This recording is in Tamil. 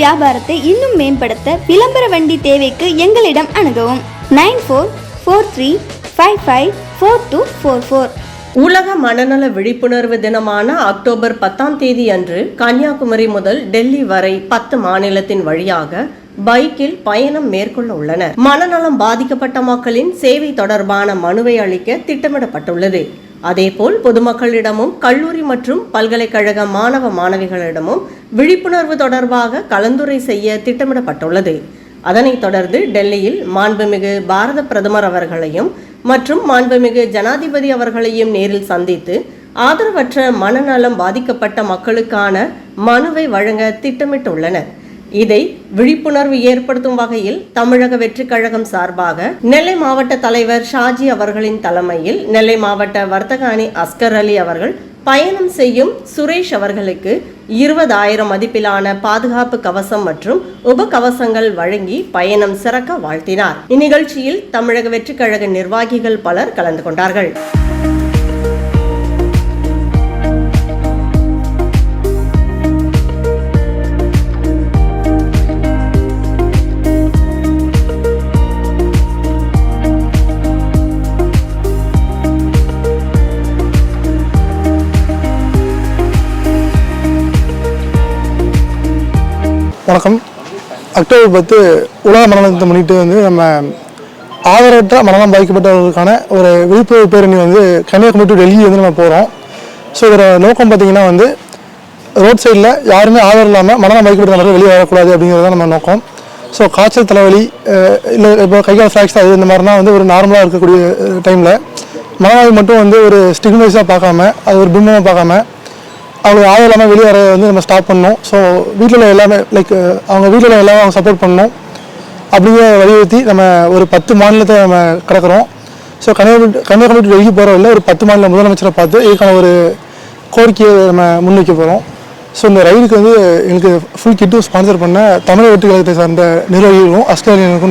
வியாபாரத்தை இன்னும் மேம்படுத்த விளம்பர வண்டி தேவைக்கு எங்களிடம் அணுகவும். Nine four four three five five four two four four. உலக மனநல விழிப்புணர்வு தினமான அக்டோபர் பத்தாம் தேதி அன்று கன்னியாகுமரி முதல் டெல்லி வரை பத்து மாநிலத்தின் வழியாக பைக்கில் பயணம் மேற்கொள்ள உள்ளனர். மனநலம் பாதிக்கப்பட்ட மக்களின் சேவை தொடர்பான மனுவை அளிக்க திட்டமிடப்பட்டுள்ளது. அதேபோல் பொதுமக்களிடமும் கல்லூரி மற்றும் பல்கலைக்கழக மாணவ மாணவிகளிடமும் விழிப்புணர்வு தொடர்பாக கலந்துரை செய்ய திட்டமிடப்பட்டுள்ளது. அதனைத் தொடர்ந்து டெல்லியில் மாண்புமிகு பாரத பிரதமர் அவர்களையும் மற்றும் மாண்புமிகு ஜனாதிபதி அவர்களையும் நேரில் சந்தித்து ஆதரவற்ற மனநலம் பாதிக்கப்பட்ட மக்களுக்கான மனுவை வழங்க திட்டமிட்டுள்ளனர். இதை விழிப்புணர்வு ஏற்படுத்தும் வகையில் தமிழக வெற்றிக் கழகம் சார்பாக நெல்லை மாவட்ட தலைவர் ஷாஜி அவர்களின் தலைமையில் நெல்லை மாவட்ட வர்த்தக அணி அஸ்கர் அலி அவர்கள் பயணம் செய்யும் சுரேஷ் அவர்களுக்கு இருபதாயிரம் மதிப்பிலான பாதுகாப்பு கவசம் மற்றும் உபகவசங்கள் வழங்கி பயணம் சிறக்க வாழ்த்தினார். இந்நிகழ்ச்சியில் தமிழக வெற்றிக் கழக நிர்வாகிகள் பலர் கலந்து கொண்டார்கள். வணக்கம். அக்டோபர் பத்து உலக மரணத்தை முன்னிட்டு வந்து நம்ம ஆதரவற்ற மரணம் பாதிக்கப்பட்டவர்களுக்கான ஒரு விழிப்புணர்வு பேரணி வந்து கன்னியாகுமரி டு டெல்லி வந்து நம்ம போகிறோம் ஸோ இதோட நோக்கம் பார்த்திங்கன்னா வந்து ரோட் சைடில் யாருமே ஆதரவு இல்லாமல் மரணம் பாதிக்கப்பட்ட நபர்கள் வெளியே வரக்கூடாது அப்படிங்கிறது தான் நம்ம நோக்கம். ஸோ காய்ச்சல் தலைவலி இல்லை இப்போ கைகால் ஃப்ராக்ஸ் அது இந்த மாதிரினா வந்து ஒரு நார்மலாக இருக்கக்கூடிய டைமில் மனநோய் மட்டும் வந்து ஒரு ஸ்டிக்னைஸாக பார்க்காம அது ஒரு பிம்பமாக பார்க்காம அவங்களுக்கு ஆதரவு இல்லாமல் வெளியே வர வந்து நம்ம ஸ்டாப் பண்ணோம். ஸோ வீட்டில் எல்லாமே லைக் அவங்க வீட்டில் எல்லாமே அவங்க சப்போர்ட் பண்ணோம். அப்படிங்கிற வலியுறுத்தி நம்ம ஒரு பத்து மாநிலத்தை நம்ம கிடக்கிறோம். ஸோ கன்னியாகுமரி கன்னியாகுமரி வெளியே டெல்லி போகிற வழியில் ஒரு பத்து மாநில முதலமைச்சரை பார்த்து இதுக்கான ஒரு கோரிக்கையை நம்ம முன்வைக்க போகிறோம் ஸோ இந்த ரயிலுக்கு வந்து எங்களுக்கு ஃபுல் கிட்டும் ஸ்பான்சர் பண்ண தமிழக வெற்றி கழகத்தை சார்ந்த நிர்வாகிகளும் அஸ்கரியனுக்கும்